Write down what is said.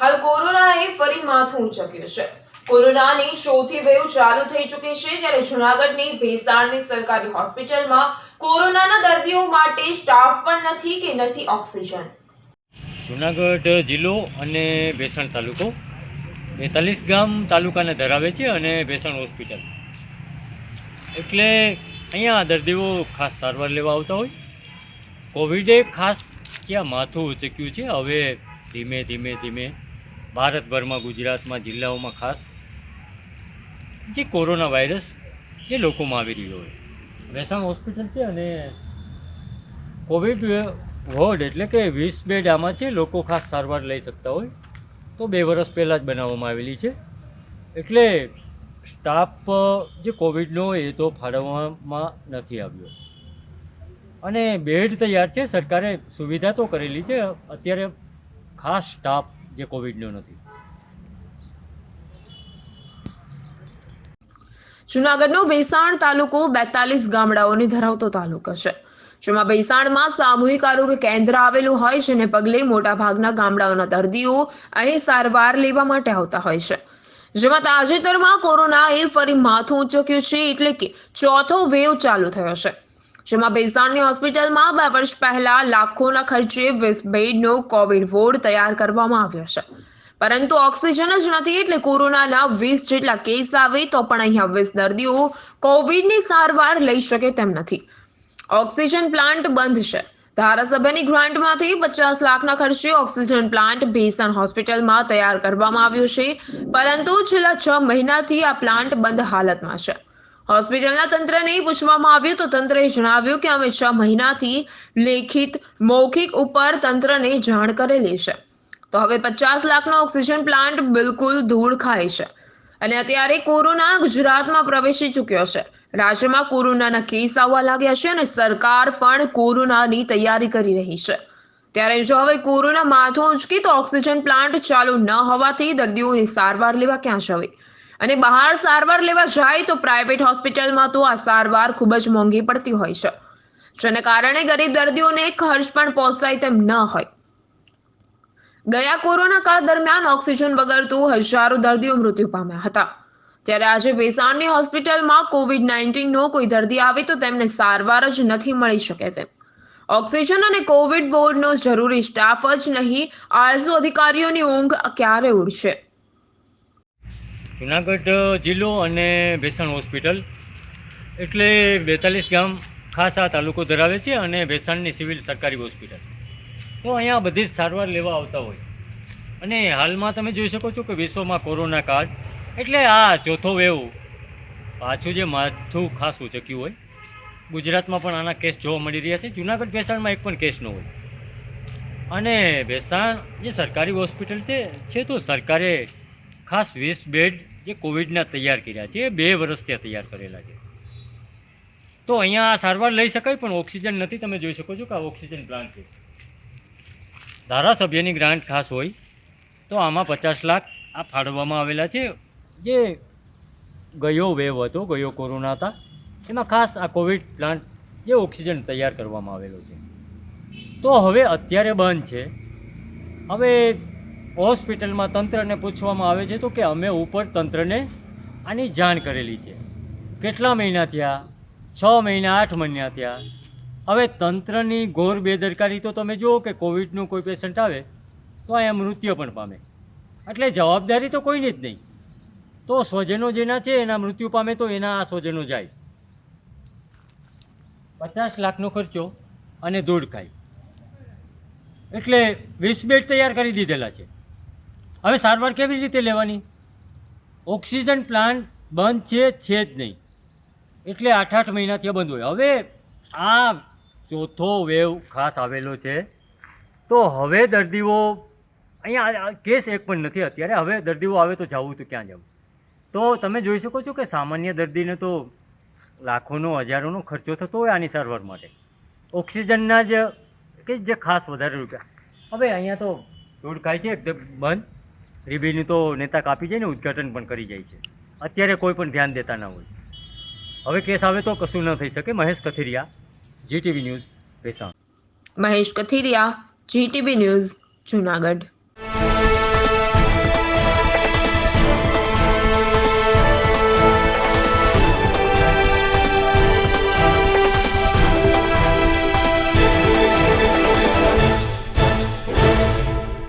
હાલ કોરોનાએ ફરી માથું ઉંચક્યું છે. કોરોનાની ચોથી વેવ ચાલુ થઈ ચૂકી છે ત્યારે જૂનાગઢની ભેસાણની સરકારી હોસ્પિટલમાં કોરોનાના દર્દીઓ માટે સ્ટાફ પણ નથી કે નથી ઓક્સિજન. જુનાગઢ જિલ્લો અને ભેસણ તાલુકો બેતાલીસ ગામ તાલુકાને ધરાવે છે અને ભેસણ હોસ્પિટલ. એટલે અહીંયા દર્દીઓ ખાસ સારવાર લેવા આવતા હોય. કોવિડે ખાસ ક્યાં માથું ઉચક્યું છે. હવે ધીમે ધીમે ધીમે ભારતભરમાં ગુજરાતમાં જિલ્લાઓમાં ખાસ જે કોરોના વાયરસ જે લોકોમાં આવી રહ્યો હોય. વેસાણ હોસ્પિટલ છે અને કોવિડ વોર્ડ એટલે કે વીસ બેડ આમાં છે, લોકો ખાસ સારવાર લઈ શકતા હોય. તો બે વર્ષ પહેલાં જ બનાવવામાં આવેલી છે. એટલે સ્ટાફ જે કોવિડનો એ તો ફાળવવામાં નથી આવ્યો. અને બેડ તૈયાર છે, સરકારે સુવિધા તો કરેલી છે. અત્યારે ખાસ સ્ટાફ જે કોવિડનો નથી. જૂનાગઢનો ભેસાણ તાલુકો બેતાલીસ ગામડાઓને ધરાવતો તાલુકો છે. જેમાં ભેસાણમાં સામૂહિક આરોગ્ય કેન્દ્ર આવેલું હોય જેને પગલે મોટાભાગના ગામડાઓના દર્દીઓ અહીં સારવાર લેવા માટે આવતા હોય છે. જેમાં તાજેતરમાં કોરોનાએ ફરી માથું ઉંચક્યું છે એટલે કે ચોથો વેવ ચાલુ થયો છે. જેમાં બેસાણની હોસ્પિટલમાં બે વર્ષ પહેલા લાખોના ખર્ચે વીસ બેડનો કોવિડ વોર્ડ તૈયાર કરવામાં આવ્યો છે. પરંતુ ઓક્સિજન જ નથી એટલે કોરોનાના વીસ જેટલા કેસ આવે તો પણ અહીંયા વીસ દર્દીઓ કોવિડની સારવાર લઈ શકે તેમ નથી. ઓક્સિજન પ્લાન્ટ બંધ છે. ધારાસભ્યની ગ્રાન્ટમાંથી પચાસ લાખના ખર્ચે ઓક્સિજન પ્લાન્ટ ભેસાણ હોસ્પિટલમાં તૈયાર કરવામાં આવ્યો છે. પરંતુ છેલ્લા છ મહિનાથી આ પ્લાન્ટ બંધ હાલતમાં છે. હોસ્પિટલના તંત્રને પૂછવામાં આવ્યું તો તંત્રએ જણાવ્યું કે અમે છ મહિનાથી લેખિત, મૌખિક ઉપર તંત્રને જાણ કરેલી છે. તો હવે પચાસ લાખનો ઓક્સિજન પ્લાન્ટ બિલકુલ ધૂળ ખાય છે. અને અત્યારે કોરોના ગુજરાતમાં પ્રવેશી ચૂક્યો છે. રાજ્યમાં કોરોનાના કેસ આવવા લાગ્યા છે અને સરકાર પણ કોરોનાની તૈયારી કરી રહી છે. ત્યારે જો હવે કોરોના માથું ઉંચકી તો ઓક્સિજન પ્લાન્ટ ચાલુ ન હોવાથી દર્દીઓની સારવાર લેવા ક્યાં જવે? અને બહાર સારવાર લેવા જાય તો પ્રાઇવેટ હોસ્પિટલમાં તો આ સારવાર ખૂબ જ મોંઘી પડતી હોય છે. જેને કારણે ગરીબ દર્દીઓને ખર્ચ પણ પહોંચાય તેમ ન હોય. ગયા કોરોના કાળ દરમિયાન ઓક્સિજન વગર તો હજારો દર્દીઓ મૃત્યુ પામ્યા હતા. ત્યારે આજે ભેસાણની હોસ્પિટલમાં કોવિડ નાઇન્ટીનનો કોઈ દર્દી આવે તો તેમને સારવાર જ નથી મળી શકે તેમ. ઓક્સિજન અને કોવિડ બોર્ડનો જરૂરી સ્ટાફ જ નહીં આળસુ અધિકારીઓની ઊંઘ ક્યારે ઉડશે? જુનાગઢ જિલ્લો અને ભેસાણ હોસ્પિટલ. એટલે બેતાલીસ ગામ ખાસ આ તાલુકો ધરાવે છે અને ભેસાણની સિવિલ સરકારી હોસ્પિટલ. તો અહીંયા બધી જ સારવાર લેવા આવતા હોય. અને હાલમાં તમે જોઈ શકો છો કે વિશ્વમાં કોરોના કાળ. એટલે આ ચોથો વેવ પાછું જે માથું ખાસ ઉચક્યું હોય, ગુજરાતમાં પણ આના કેસ જોવા મળી રહ્યા છે. જુનાગઢ ભેસાણમાં એક પણ કેસ ન હોય. અને ભેસાણ જે સરકારી હોસ્પિટલ છે તો સરકારે ખાસ વીસ બેડ જે કોવિડના તૈયાર કર્યા છે એ બે વર્ષ ત્યાં તૈયાર કરેલા છે. તો અહીંયા આ સારવાર લઈ શકાય, પણ ઓક્સિજન નથી. તમે જોઈ શકો છો કે આ ઓક્સિજન પ્લાન્ટ છે. ધારાસભ્યની ગ્રાન્ટ ખાસ હોય, તો આમાં પચાસ લાખ આ ફાળવવામાં આવેલા છે. જે ગયો વેવ હતો, ગયો કોરોના હતા, એમાં ખાસ આ કોવિડ પ્લાન્ટ જે ઓક્સિજન તૈયાર કરવામાં આવેલો છે. તો હવે અત્યારે બંધ છે. હવે હોસ્પિટલમાં તંત્રને પૂછવામાં આવે છે તો કે અમે ઉપર તંત્રને આની જાણ કરેલી છે. કેટલા મહિના થયા? છ મહિના, આઠ મહિના થયા? હવે તંત્રની ઘોર બેદરકારી તો તમે જુઓ કે કોવિડનું કોઈ પેશન્ટ આવે, તો અહીંયા મૃત્યુ પણ પામે. એટલે જવાબદારી તો કોઈની જ નહીં. તો સ્વજનો જેના છે, એના મૃત્યુ પામે તો એના આ સ્વજનો જાય. પચાસ લાખનો ખર્ચો અને દોઢ ખાય એટલે વીસ બેડ તૈયાર કરી દીધેલા છે. હવે સારવાર કેવી રીતે લેવાની? ઓક્સિજન પ્લાન્ટ બંધ છે છે જ નહીં. એટલે આઠ આઠ મહિનાથી બંધ હોય. હવે આ ચોથો વેવ ખાસ આવેલો છે. તો હવે દર્દીઓ, અહીંયા કેસ એક પણ નથી અત્યારે. હવે દર્દીઓ આવે તો જવું તો ક્યાં જવું? તો તમે જોઈ શકો છો કે સામાન્ય દર્દીને તો લાખોનો, હજારોનો ખર્ચો થતો હોય આની સારવાર માટે. ઓક્સિજનના જ, કે જે ખાસ વધારે રૂપિયા. હવે અહીંયા તો ખાય છે, એકદમ બંધ. રીબીનું તો નેતા કાપી જાય ને ઉદ્ઘાટન પણ કરી જાય છે. અત્યારે કોઈ પણ ધ્યાન દેતા ના હોય. હવે કેસ આવે તો કશું ન થઈ શકે. Mahesh Kathiriya, GTV news, Bhesan. Mahesh Kathiriya GTV news, Junagadh.